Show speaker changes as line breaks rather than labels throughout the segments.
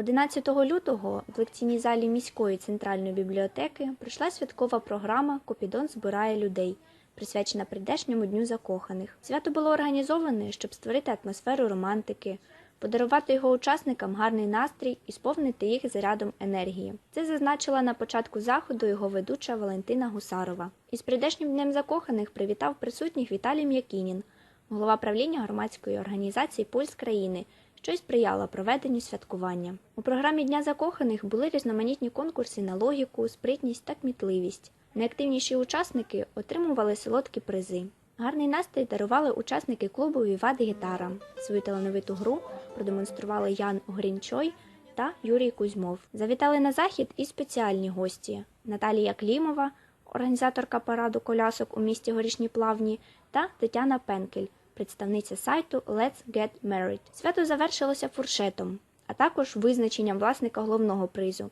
11 лютого в лекційній залі міської центральної бібліотеки пройшла святкова програма Купідон збирає людей, присвячена прийдешньому дню закоханих. Свято було організоване, щоб створити атмосферу романтики, подарувати його учасникам гарний настрій і сповнити їх зарядом енергії. Це зазначила на початку заходу його ведуча Валентина Гусарова. Із прийдешнім днем закоханих привітав присутніх Віталій М'якінін, голова правління громадської організації Пульс країни, що й сприяла проведенню святкування. У програмі Дня закоханих були різноманітні конкурси на логіку, спритність та кмітливість. Найактивніші учасники отримували солодкі призи. Гарний настрій дарували учасники клубу Віват Гітара. Свою талановиту гру продемонстрували Ян Огрінчой та Юрій Кузьмов. Завітали на захід і спеціальні гості: Наталія Клімова, організаторка параду колясок у місті Горішні Плавні, та Тетяна Пенкель, представниця сайту Let's Get Married. Свято завершилося фуршетом, а також визначенням власника головного призу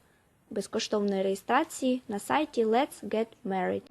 безкоштовної реєстрації на сайті Let's Get Married.